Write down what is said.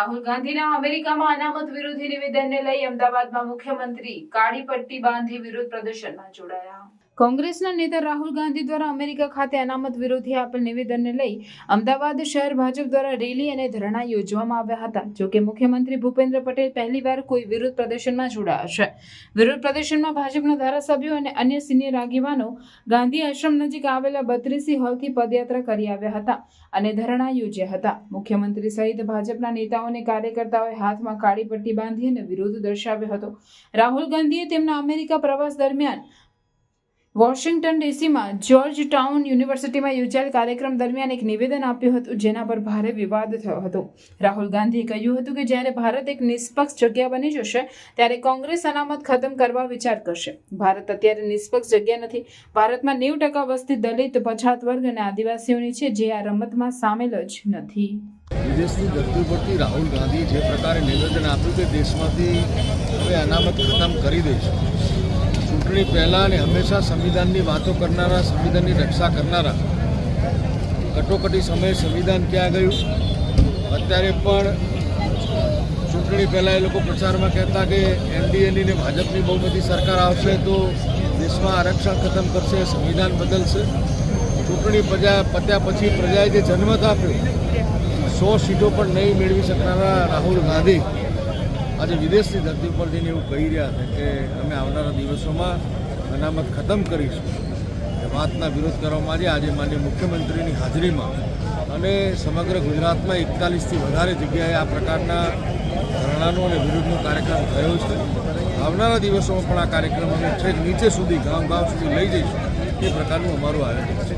રાહુલ ગાંધીના અમેરિકામાં અનામત વિરોધી નિવેદનને લઈ અમદાવાદમાં મુખ્યમંત્રી કાળી પટ્ટી બાંધી વિરોધ પ્રદર્શનમાં જોડાયા. કોંગ્રેસના નેતા રાહુલ ગાંધી દ્વારા અમેરિકા ખાતે અનામત વિરોધી આપેલ નિવેદનને લઈ અમદાવાદ શહેર ભાજપ દ્વારા રેલી અને ધરણા યોજવામાં આવ્યા હતા. જોકે મુખ્યમંત્રી ભૂપેન્દ્ર પટેલ પહેલીવાર કોઈ વિરોધ પ્રદર્શનમાં જોડાયા છે. વિરોધ પ્રદર્શનમાં ભાજપના ધારાસભ્યો અને અન્ય સિનિયર આગેવાનો ગાંધી આશ્રમ નજીક આવેલા બત્રીસી હોલથી પદયાત્રા કરી આવ્યા હતા અને ધરણા યોજ્યા હતા. મુખ્યમંત્રી સહિત ભાજપના નેતાઓ અને કાર્યકર્તાઓએ હાથમાં કાળી પટ્ટી બાંધી અને વિરોધ દર્શાવ્યો હતો. રાહુલ ગાંધીએ તેમના અમેરિકા પ્રવાસ દરમિયાન વોશિંગ્ટન ડીસીમાં જ્યોર્જ ટાઉન યુનિવર્સિટીમાં યોજાયેલ કાર્યક્રમ દરમિયાન એક નિવેદન આપ્યું હતું, જેના પર ભારે વિવાદ થયો હતો. રાહુલ ગાંધીએ કહ્યું હતું કે જ્યારે ભારત એક નિષ્પક્ષ જગ્યા બની જશે, ત્યારે કોંગ્રેસ અનામત ખતમ કરવા વિચાર કરશે. ભારત અત્યારે નિષ્પક્ષ જગ્યા નથી. ભારતમાં નેવું ટકા વસ્તી દલિત, પછાત વર્ગ અને આદિવાસીઓની છે, જે આ રમતમાં સામેલ જ નથી. વિદેશની ધરતી પરથી રાહુલ ગાંધી જે પ્રકારે નિવેદન આપ્યું કે દેશમાંથી હવે અનામત ખતમ કરી દઈશું. ચૂંટણી પહેલાં અને હંમેશા સંવિધાનની વાતો કરનારા, સંવિધાનની રક્ષા કરનારા, કટોકટી સમયે સંવિધાન ક્યાં ગયું? અત્યારે પણ ચૂંટણી પહેલાં એ લોકો પ્રચારમાં કહેતા કે એનડીએની ને ભાજપની બહુ બધી સરકાર આવશે તો દેશમાં આરક્ષણ ખતમ કરશે, સંવિધાન બદલશે. ચૂંટણી પ્રજા પત્યા પછી પ્રજાએ જે જન્મત આપ્યો સો સીટો પણ નહીં મેળવી શકનારા રાહુલ ગાંધી. આજે વિદેશની ધરતી પર એવું કહી રહ્યા છે કે અમે આવનારા દિવસોમાં અનામત ખતમ કરીશું. એ વાતના વિરોધ કરવામાં આવી આજે માન્ય મુખ્યમંત્રીની હાજરીમાં અને સમગ્ર ગુજરાતમાં એકતાલીસથી વધારે જગ્યાએ આ પ્રકારના ધરણાનો અને વિરોધનો કાર્યક્રમ થયો છે. આવનારા દિવસોમાં પણ આ કાર્યક્રમ અમે છેક નીચે સુધી ગામ ગામ સુધી લઈ જઈશું. એ પ્રકારનું અમારું આયોજન છે.